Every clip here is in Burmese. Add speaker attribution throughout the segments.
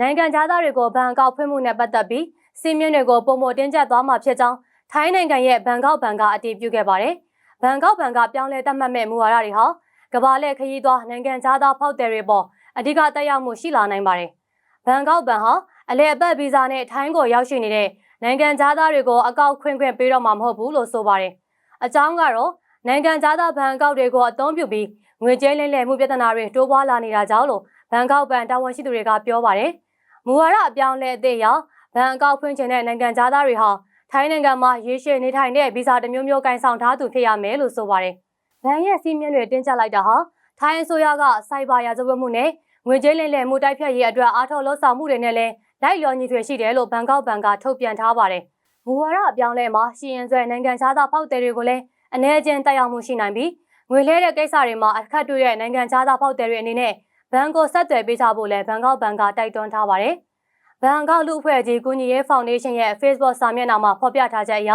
Speaker 1: နိုင်ငံသားတွေကိုဘဏ်အကောက်ဖွင့်မှုနဲ့ပတ်သက်ပြီးစီမင်းတွေကိုပုံမတင်းကျပ်သွားမှာဖြစ်ကြောင်းထိုင်းနိုင်ငံရဲ့ဘန်ကောက်ဘဏ်ကအတည်ပြုခဲ့ပါတယ်။ဘန်ကောက်ဘဏ်ကပြောင်းလဲသတ်မှတ်မဲ့မူဝါဒတွေဟာကမ္ဘာလက်ခရီးသွားနိုင်ငံသားဖောက်သည်တွေပေါ်အဓိကတက်ရောက်မှုရှိလာနိုင်ပါတယ်။ဘန်ကောက်ဘဏ်ဟာအလဲအပတ်ဗီဇာနဲ့ထိုင်းကိုရောက်ရှိနေတဲ့နိုင်ငံသားတွေကိုအကောက်ခွင့်ခွင့်ပေးတော့မှာမဟုတ်ဘူးလို့ဆိုပါတယ်။အကြောင်းကတော့နိုင်ငံသားဘဏ်အကောက်တွေကိုအသုံးပြုပြီးငွေကြေးလင်းလည်မှုပြဿနာတွေတိုးပွားလာနေတာကြောင့်လို့ဘန်ကောက်ဘဏ်တာဝန်ရှိသူတွေကပြောပါတယ်။ မူဝါဒအပြောင်းလဲအသစ်ရောက်ဘဏ်အကောက်ဖွင့်ခြင်းတဲ့နိုင်ငံသားတွေဟာထိုင်းနိုင်ငံမှာရေရှည်နေထိုင်တဲ့ဗီဇာတစ်မျိုးမျိုးကင်ဆောင်ထားသူဖြစ်ရမယ်လို့ဆိုပါတယ်။ဘဏ်ရဲ့စီးမြင့်တွေတင်းကျပ်လိုက်တာဟာထိုင်းအစိုးရကစိုက်ဘာရာဇဝတ်မှုနဲ့ငွေကြေးလင်းလည်မှုတိုက်ဖြတ်ရေးအတွက်အားထုတ်လှုပ်ဆောင်မှုတွေနဲ့လည်းလိုက်လျော်ညီထွေရှိတယ်လို့ဘန်ကောက်ဘဏ်ကထုတ်ပြန်ထားပါတယ်။မူဝါဒအပြောင်းလဲမှာစီရင်ဆွဲနိုင်ငံသားဖောက်သည်တွေကိုလည်းအ ਨੇ ချင်းတက်ရောက်မှုရှိနိုင်ပြီးငွေလဲတဲ့ကိစ္စတွေမှာအခက်တွေ့တဲ့နိုင်ငံသားဖောက်သည်တွေအနေနဲ့ ဘဏ်ကိုဆက်သွယ်ပေးကြဖို့လည်းဘန်ကောက်ဘဏ်ကတိုက်တွန်းထားပါတယ်။ဘန်ကောက်လူအဖွဲ့ကြီးကုညီရေးဖောင်ဒေးရှင်းရဲ့ Facebook စာမျက်နှာမှာဖော်ပြထားချက်အရ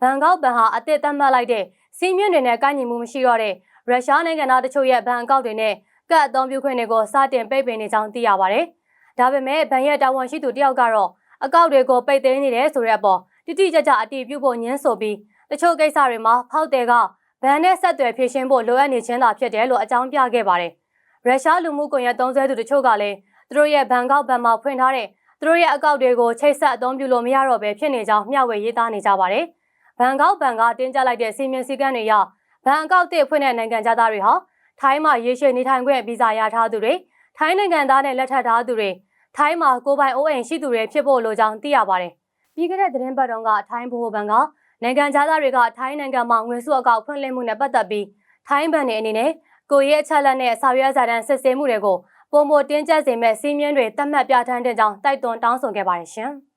Speaker 1: ဘန်ကောက်ဘဏ်ဟာအသစ်သတ်မှတ်လိုက်တဲ့စီးမြင့်တွေနဲ့ကိုက်ညီမှုမရှိတော့တဲ့ရုရှားနိုင်ငံသားတချို့ရဲ့ဘဏ်အကောင့်တွေနဲ့ကတ်အသုံးပြုခွင့်တွေကိုစတင်ပိတ်ပင်နေကြောင်းသိရပါတယ်။ဒါပေမဲ့ဘဏ်ရဲ့တာဝန်ရှိသူတယောက်ကတော့အကောင့်တွေကိုပိတ်သိမ်းနေတယ်ဆိုတဲ့အပေါ်တိတိကျကျအတည်ပြုဖို့ညှင်းဆိုပြီးတချို့ကိစ္စတွေမှာဖောက်တယ်ကဘဏ်နဲ့ဆက်သွယ်ဖြည့်ရှင်းဖို့လိုအပ်နေခြင်းသာဖြစ်တယ်လို့အကြောင်းပြခဲ့ပါတယ်။ ရုရှားလူမှုကွန်ရက်သုံးစွဲသူတချို့ကလည်းသူတို့ရဲ့ဘဏ်ကောက်ဘဏ်မှာဖွင့်ထားတဲ့သူတို့ရဲ့အကောင့်တွေကိုချိတ်ဆက်အသုံးပြုလို့မရတော့ဘဲဖြစ်နေကြောင်းမျှဝေရေးသားနေကြပါတယ်။ဘဏ်ကောက်ဘဏ်ကတင်းကျပ်လိုက်တဲ့စီမင်းစည်းကမ်းတွေအရဘဏ်အကောင့်တစ်ဖွင့်တဲ့နိုင်ငံသားတွေဟာထိုင်းမှာရေရှည်နေထိုင်ခွင့်ဗီဇာရထားသူတွေထိုင်းနိုင်ငံသားနဲ့လက်ထပ်ထားသူတွေထိုင်းမှာကိုပိုင်အိုးအိမ်ရှိသူတွေဖြစ်ဖို့လိုကြောင်းသိရပါတယ်။ပြီးခဲ့တဲ့သတင်းပတ်တုန်းကထိုင်းဗဟိုဘဏ်ကနိုင်ငံသားတွေကထိုင်းနိုင်ငံမှာငွေစုအကောက်ဖွင့်လှစ်မှုနဲ့ပတ်သက်ပြီးထိုင်းဘဏ်တွေအနေနဲ့ ကိုရဲအချက်လက်နဲ့စာရွက်စာတမ်းစစ်ဆေးမှုတွေကိုပုံမတင်းကျပ်စေမဲ့စီးမြင်တွေတတ်မှတ်ပြဋ္ဌာန်းတဲ့ကြောင်းတိုက်တွန်းတောင်းဆိုခဲ့ပါတယ်ရှင်။